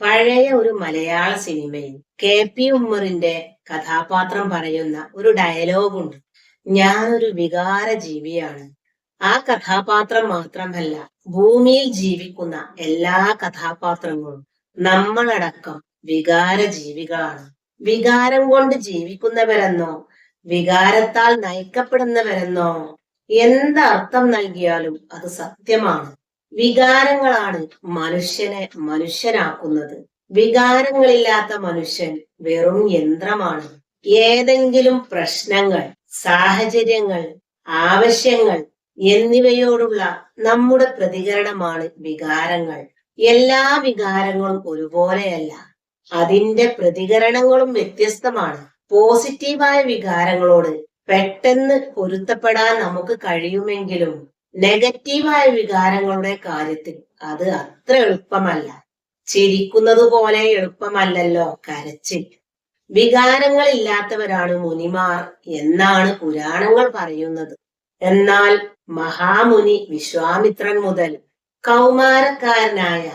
പഴയ ഒരു മലയാള സിനിമയിൽ കെ പി ഉമ്മറിന്റെ കഥാപാത്രം പറയുന്ന ഒരു ഡയലോഗുണ്ട് ഞാനൊരു വികാര ജീവിയാണ്. ആ കഥാപാത്രം മാത്രമല്ല ഭൂമിയിൽ ജീവിക്കുന്ന എല്ലാ കഥാപാത്രങ്ങളും നമ്മളടക്കം വികാര ജീവികളാണ്. വികാരം കൊണ്ട് ജീവിക്കുന്നവരെന്നോ വികാരത്താൽ നയിക്കപ്പെടുന്നവരെന്നോ എന്തർത്ഥം നൽകിയാലും അത് സത്യമാണ്. വികാരങ്ങളാണ് മനുഷ്യനെ മനുഷ്യനാക്കുന്നത്. വികാരങ്ങളില്ലാത്ത മനുഷ്യൻ വെറും യന്ത്രമാണ്. ഏതെങ്കിലും പ്രശ്നങ്ങൾ സാഹചര്യങ്ങൾ ആവശ്യങ്ങൾ എന്നിവയോടുള്ള നമ്മുടെ പ്രതികരണമാണ് വികാരങ്ങൾ. എല്ലാ വികാരങ്ങളും ഒരുപോലെയല്ല. അതിന്റെ പ്രതികരണങ്ങളും വ്യത്യസ്തമാണ്. പോസിറ്റീവായ വികാരങ്ങളോട് പെട്ടെന്ന് പൊരുത്തപ്പെടാൻ നമുക്ക് കഴിയുമെങ്കിലും നെഗറ്റീവായ വികാരങ്ങളുടെ കാര്യത്തിൽ അത് അത്ര എളുപ്പമല്ല. ചിരിക്കുന്നത് പോലെ എളുപ്പമല്ലല്ലോ കരച്ചിൽ വികാരങ്ങൾ ഇല്ലാത്തവരാണ് മുനിമാർ എന്നാണ് പുരാണങ്ങൾ പറയുന്നത്. എന്നാൽ മഹാമുനി വിശ്വാമിത്രൻ മുതൽ കൗമാരക്കാരനായ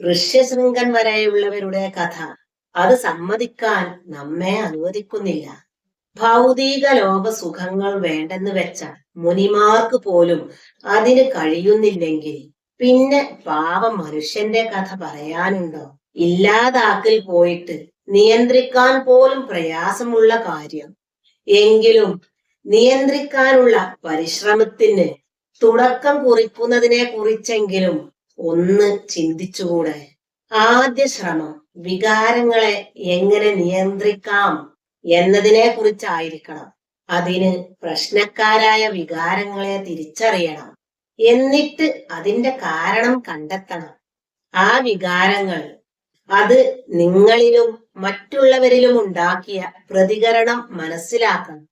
ഋഷ്യശൃംഗൻ വരെയുള്ളവരുടെ കഥ അത് സമ്മതിക്കാൻ നമ്മെ അനുവദിക്കുന്നില്ല. ഭൗതിക ലോക സുഖങ്ങൾ വേണ്ടെന്ന് വെച്ച മുനിമാർക്ക് പോലും അതിന് കഴിയുന്നില്ലെങ്കിൽ പിന്നെ പാവം മനുഷ്യന്റെ കഥ പറയാനുണ്ടോ? ഇല്ലാതാക്കിൽ പോയിട്ട് നിയന്ത്രിക്കാൻ പോലും പ്രയാസമുള്ള കാര്യം. എങ്കിലും നിയന്ത്രിക്കാനുള്ള പരിശ്രമത്തിന് തുടക്കം കുറിക്കുന്നതിനെ കുറിച്ചെങ്കിലും ഒന്ന് ചിന്തിച്ചുകൂടെ. ആദ്യ ശ്രമം വികാരങ്ങളെ എങ്ങനെ നിയന്ത്രിക്കാം? എന്നതിനെ കുറിച്ചായിരിക്കണം അതിന് പ്രശ്നക്കാരായ വികാരങ്ങളെ തിരിച്ചറിയണം. എന്നിട്ട് അതിന്റെ കാരണം കണ്ടെത്തണം. ആ വികാരങ്ങൾ അത് നിങ്ങളിലും മറ്റുള്ളവരിലും ഉണ്ടാക്കിയ പ്രതികരണം മനസ്സിലാക്കണം.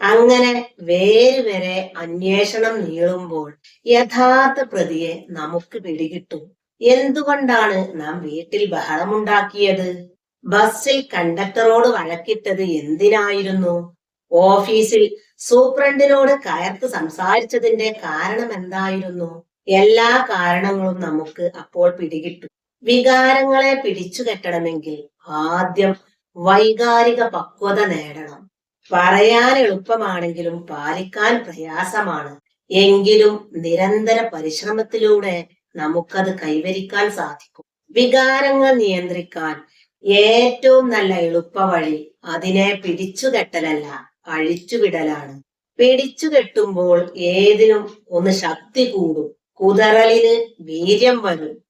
അങ്ങനെ വേര് വരെ അന്വേഷണം നീളുമ്പോൾ യഥാർത്ഥ പ്രതിയെ നമുക്ക് പിടികിട്ടും. എന്തുകൊണ്ടാണ് നാം വീട്ടിൽ ബഹളമുണ്ടാക്കിയത്? ബസ്സിൽ കണ്ടക്ടറോട് വഴക്കിട്ടത് എന്തിനായിരുന്നു? ഓഫീസിൽ സൂപ്രണ്ടിനോട് കയർത്ത് സംസാരിച്ചതിന്റെ കാരണം എന്തായിരുന്നു? എല്ലാ കാരണങ്ങളും നമുക്ക് അപ്പോൾ പിടികിട്ടു. വികാരങ്ങളെ പിടിച്ചു കെട്ടണമെങ്കിൽ ആദ്യം വൈകാരിക പക്വത നേടണം. പറയാൻ എളുപ്പമാണെങ്കിലും പാലിക്കാൻ പ്രയാസമാണ്. എങ്കിലും നിരന്തര പരിശ്രമത്തിലൂടെ നമുക്കത് കൈവരിക്കാൻ സാധിക്കും. വികാരങ്ങൾ നിയന്ത്രിക്കാൻ ഏറ്റവും നല്ല എളുപ്പവഴി അതിനെ പിടിച്ചുകെട്ടലല്ല അഴിച്ചുവിടലാണ്. പിടിച്ചുകെട്ടുമ്പോൾ ഏതിനും ഒന്ന് ശക്തി കൂടും കുതറലിന് വീര്യം വരും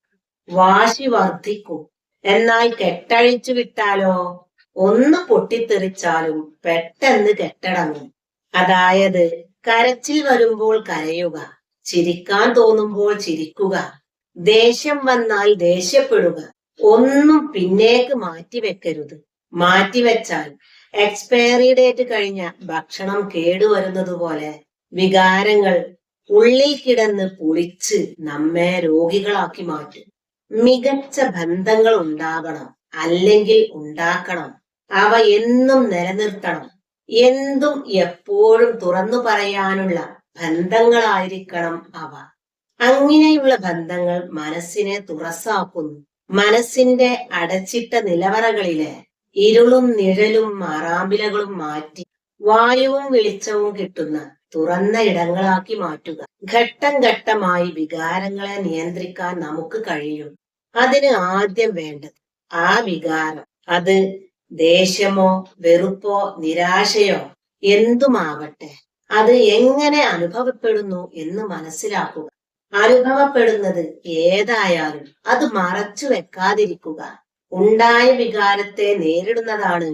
വാശി വർദ്ധിക്കും എന്നാൽ കെട്ടഴിച്ചു വിട്ടാലോ? ഒന്ന് പൊട്ടിത്തെറിച്ചാലും പെട്ടെന്ന് കെട്ടടങ്ങും. അതായത് കരച്ചിൽ വരുമ്പോൾ കരയുക ചിരിക്കാൻ തോന്നുമ്പോൾ ചിരിക്കുക ദേഷ്യം വന്നാൽ ദേഷ്യപ്പെടുക ഒന്നും പിന്നേക്ക് മാറ്റി വെച്ചാൽ എക്സ്പയറി ഡേറ്റ് കഴിഞ്ഞ ഭക്ഷണം കേടുവരുന്നത് പോലെ വികാരങ്ങൾ ഉള്ളിൽ കിടന്ന് പുളിച്ച് നമ്മെ രോഗികളാക്കി മാറ്റും. മികച്ച ബന്ധങ്ങൾ ഉണ്ടാകണം അല്ലെങ്കിൽ ഉണ്ടാക്കണം. അവ എന്നും നിലനിർത്തണം. എന്തും എപ്പോഴും തുറന്നു പറയാനുള്ള ബന്ധങ്ങളായിരിക്കണം അവ. അങ്ങനെയുള്ള ബന്ധങ്ങൾ മനസ്സിനെ തുറസാക്കുന്നു. മനസ്സിന്റെ അടച്ചിട്ട നിലവറകളിലെ ഇരുളും നിഴലും മാറാമ്പിലകളും മാറ്റി വായുവും വെളിച്ചവും കിട്ടുന്ന തുറന്ന ഇടങ്ങളാക്കി മാറ്റുക. ഘട്ടം ഘട്ടമായി വികാരങ്ങളെ നിയന്ത്രിക്കാൻ നമുക്ക് കഴിയും. അതിന് ആദ്യം വേണ്ടത് ആ വികാരം. അത് ദേഷ്യമോ വെറുപ്പോ നിരാശയോ എന്തുമാവട്ടെ. അത് എങ്ങനെ അനുഭവപ്പെടുന്നു എന്ന് മനസ്സിലാക്കുക. അനുഭവപ്പെടുന്നത് ഏതായാലും അത് മറച്ചു വെക്കാതിരിക്കുക. ഉണ്ടായ വികാരത്തെ നേരിടുന്നതാണ്.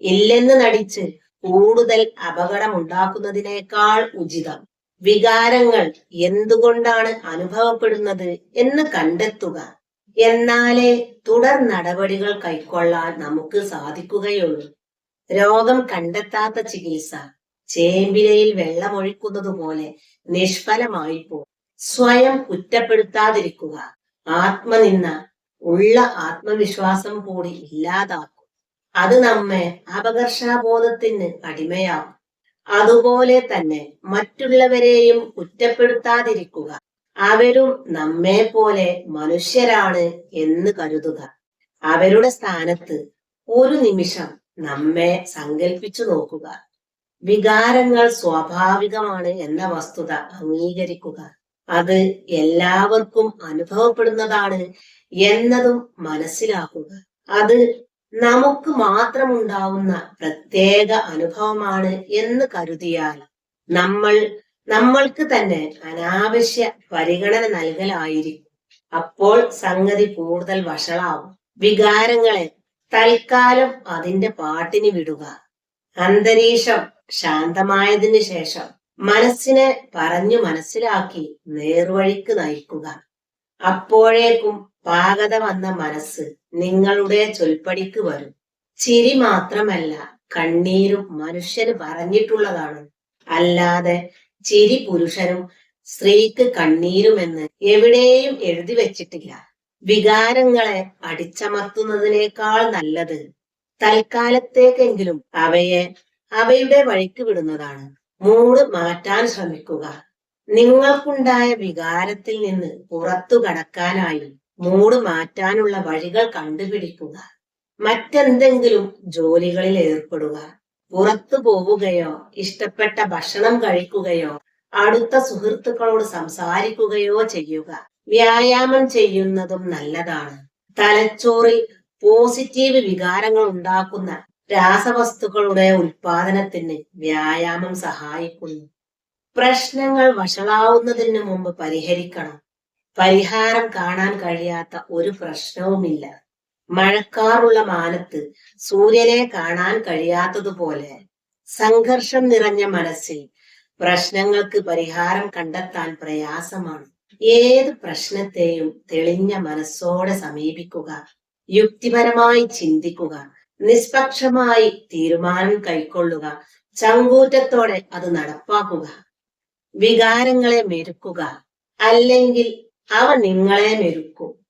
ഇല്ലെന്ന് നടിച്ച് കൂടുതൽ അപകടമുണ്ടാക്കുന്നതിനേക്കാൾ ഉചിതം. വികാരങ്ങൾ എന്തുകൊണ്ടാണ് അനുഭവപ്പെടുന്നത് എന്ന് കണ്ടെത്തുക. എന്നാലേ തുടർ നടപടികൾ കൈക്കൊള്ളാൻ നമുക്ക് സാധിക്കുകയുള്ളൂ. രോഗം കണ്ടെത്താത്ത ചികിത്സ. ചേമ്പിലയിൽ വെള്ളമൊഴിക്കുന്നതുപോലെ നിഷ്ഫലമായി പോകും സ്വയം കുറ്റപ്പെടുത്താതിരിക്കുക. ആത്മനിന്ന ഉള്ള ആത്മവിശ്വാസം കൂടി ഇല്ലാതാക്കും. അത് നമ്മെ അപകർഷാബോധത്തിന് അടിമയാവും അതുപോലെ തന്നെ മറ്റുള്ളവരെയും കുറ്റപ്പെടുത്താതിരിക്കുക. അവരും നമ്മെ പോലെ മനുഷ്യരാണ് എന്ന് കരുതുക. അവരുടെ സ്ഥാനത്ത് ഒരു നിമിഷം നമ്മെ സങ്കല്പിച്ചു നോക്കുക. വികാരങ്ങൾ സ്വാഭാവികമാണ് എന്ന വസ്തുത അംഗീകരിക്കുക. അത് എല്ലാവർക്കും അനുഭവപ്പെടുന്നതാണ് എന്നതും മനസ്സിലാക്കുക. അത് നമുക്ക് മാത്രമുണ്ടാവുന്ന പ്രത്യേക അനുഭവമാണ് എന്ന് കരുതിയാൽ നമ്മൾ നമ്മൾക്ക് തന്നെ അനാവശ്യ പരിഗണന നൽകലായിരിക്കും. അപ്പോൾ സംഗതി കൂടുതൽ വഷളാവും. വികാരങ്ങളെ തൽക്കാലം അതിന്റെ പാട്ടിന് വിടുക. അന്തരീക്ഷം ശാന്തമായതിനു ശേഷം മനസ്സിനെ പറഞ്ഞു മനസ്സിലാക്കി നേർവഴിക്ക് നയിക്കുക. അപ്പോഴേക്കും പാകത വന്ന മനസ്സ് നിങ്ങളുടെ ചൊൽപ്പടിക്ക് വരും. ചിരി മാത്രമല്ല കണ്ണീരും മനുഷ്യന് പറഞ്ഞിട്ടുള്ളതാണ്. അല്ലാതെ ചിരി പുരുഷനും സ്ത്രീക്ക് കണ്ണീരുമെന്ന് എവിടെയും എഴുതി വെച്ചിട്ടില്ല. വികാരങ്ങളെ അടിച്ചമർത്തുന്നതിനേക്കാൾ നല്ലത് തൽക്കാലത്തേക്കെങ്കിലും അവയെ അവയുടെ വഴിക്ക് വിടുന്നതാണ്. മൂട് മാറ്റാൻ ശ്രമിക്കുക. നിങ്ങൾക്കുണ്ടായ വികാരത്തിൽ നിന്ന് പുറത്തു കടക്കാനായി മൂട് മാറ്റാനുള്ള വഴികൾ കണ്ടുപിടിക്കുക. മറ്റെന്തെങ്കിലും ജോലികളിൽ ഏർപ്പെടുക. പുറത്തു പോവുകയോ ഇഷ്ടപ്പെട്ട ഭക്ഷണം കഴിക്കുകയോ അടുത്ത സുഹൃത്തുക്കളോട് സംസാരിക്കുകയോ ചെയ്യുക. വ്യായാമം ചെയ്യുന്നതും നല്ലതാണ്. തലച്ചോറിൽ പോസിറ്റീവ് വികാരങ്ങൾ ഉണ്ടാക്കുന്ന രാസവസ്തുക്കളുടെ ഉൽപാദനത്തിന് വ്യായാമം സഹായിക്കുന്നു. പ്രശ്നങ്ങൾ വഷളാവുന്നതിന് മുമ്പ് പരിഹരിക്കണം. പരിഹാരം കാണാൻ കഴിയാത്ത ഒരു പ്രശ്നവുമില്ല. മഴക്കാറുള്ള മാനത്ത് സൂര്യനെ കാണാൻ കഴിയാത്തതുപോലെ സംഘർഷം നിറഞ്ഞ മനസ്സിൽ പ്രശ്നങ്ങൾക്ക് പരിഹാരം കണ്ടെത്താൻ പ്രയാസമാണ്. ഏത് പ്രശ്നത്തെയും തെളിഞ്ഞ മനസ്സോടെ സമീപിക്കുക യുക്തിപരമായി ചിന്തിക്കുക നിഷ്പക്ഷമായി തീരുമാനം കൈക്കൊള്ളുക. ചങ്കൂറ്റത്തോടെ അത് നടപ്പാക്കുക. വികാരങ്ങളെ മെരുക്കുക. അല്ലെങ്കിൽ അവ നിങ്ങളെ മെരുക്കും.